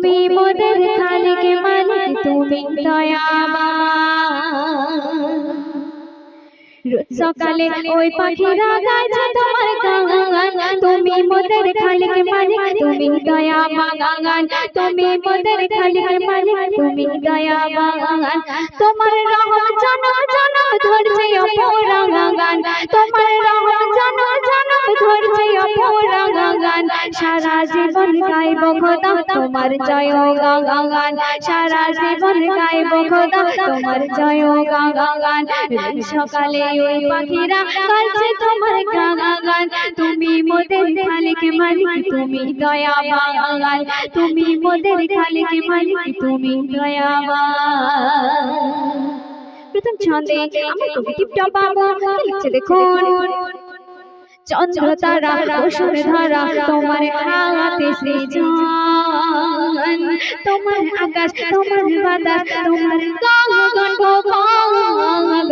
তুমি মোদের খালিক মালিক, তুমি সকালে ওই পাখিরা তোমার তুমি মোদের মালিক, তুমি তুমি মোদের মালিক, তুমি তোমার রহম জনম জনম ধরছে তোমার সারা জীবন গাইব খোদা, তোমার জয় গান। সারা জীবন গাইব খোদা, তোমার জয় গান। সকালে ওই পাখিরা তোমার গান। তুমি মোদের খালিক মালিক, তুমি দয়া বাগান তুমি মোদের খালিক মালিক, তুমি দয়া প্রথম ছন্দে আমার কবি টিপটা পাবো। লিখছে দেখুন? চন্দ্র তারা কুসুম ধারা তোমার হাতে সৃজন। তোমার আকাশ তোমার বাতাস তোমার গগন গগন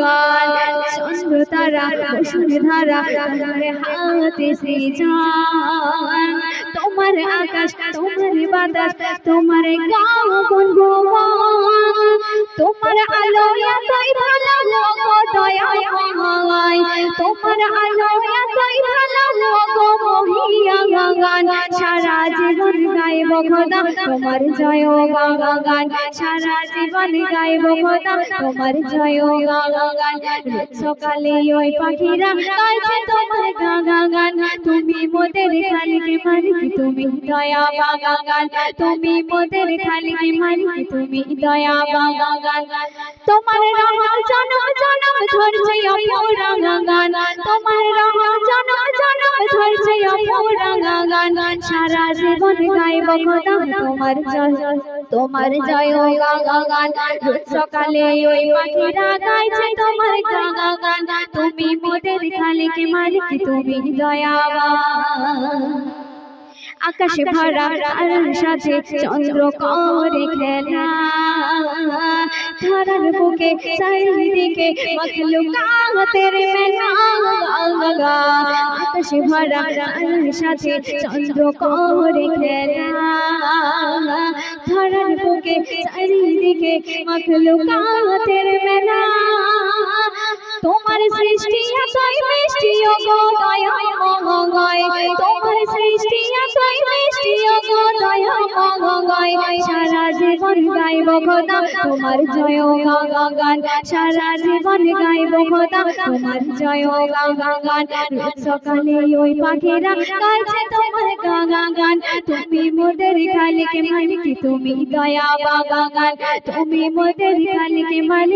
চন্দ্র তারা কুসুম ধারা তোমার হাতে সৃজন। তোমার আকাশ তোমার বাতাস তোমার গগন গগন তোমার আলো এতই গান, সারা জীবন গাইব খোদা। তোমার জয় গান, সারা জীবন গাইব খোদা। তোমার জয় গান সকালে ওই পাখিরা গাইছে তোমার গান। তুমি মোদের খালিক মালিক, তুমি দয়া বাগান তুমি মোদের খালিক মালিক, তুমি দয়া বাগান তোমার রহম জনম জনম ধরছে অপরাগান তোমার রহম জনম জনম ধরছে অপরাগান সারা জীবন গাইব খোদা তোমার জয়। তোমার জয় গান। সকালে ওই পাখিরা গাইছে তোমার গান। তুমি মোদের মালিক, তুমি দয়াবান। আকাশে ভরা সাথে চন্দ্র করে খেলা। ধরার বুকে, চারিদিকে মখলুকাতের মেলা আকাশে ভরা তারার সাথে চন্দ্র করে খেলা। ধরার বুকে, চারিদিকে মখলুকাতের মেলা তোমার সৃষ্টি এতই মিষ্টি ও গো দয়া মঙ্গয় তোমার সৃষ্টি এতই মিষ্টি ও গো দয়া মঙ্গয় সারা জীবন গাইব খোদা, তোমার জয় গান। সারা জীবন গাইব খোদা, তোমার জয় গান। সকালে ওই পাখিরা গাইছে তোমার গান। তুমি মোদের খালিক মালিক, তুমি দয়া বাগান তুমি মোদের খালিক মালিক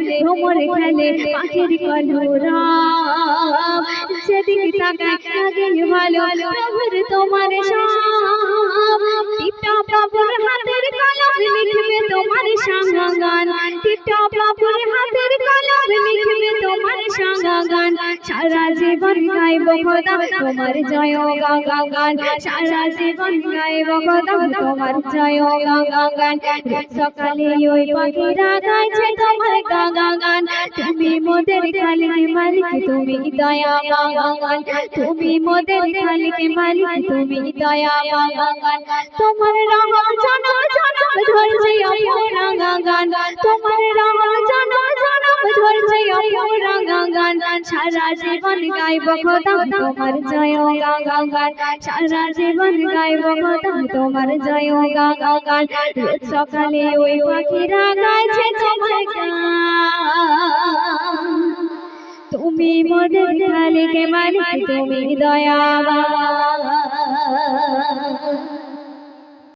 ভ্রমর খেলে পাখির কলোরা যেদিকে তাকায় লাগে ভালো প্রভুর তোমার সাম টিপটা প্রভুর হাতের কলম লিখবে তোমার সঙ্গান টিপটা বাবুর সঙ্গান সারা জীবন গাইব খোদা, তোমার জয় গান। সারা জীবন গাইব খোদা, তোমার জয় গান। সকালে ওই পাখিরা গাইছে তোমার গান। তুমি মোদের খালিক মালিক, তুমি দয়া গান। তুমি মোদের খালিক মালিক, তুমি দয়া গান। তোমার রহম জনম জনম ধরছে অপরাগান তোমার সারা জীবন গাইব খোদা, তোমার জয় গান। সারা জীবন গাইব খোদা, তোমার জয় গান। সকালে ওই পাখিরা গাইছে তোমার গান। তুমি মোদের মালিক, তুমি দয়াবান।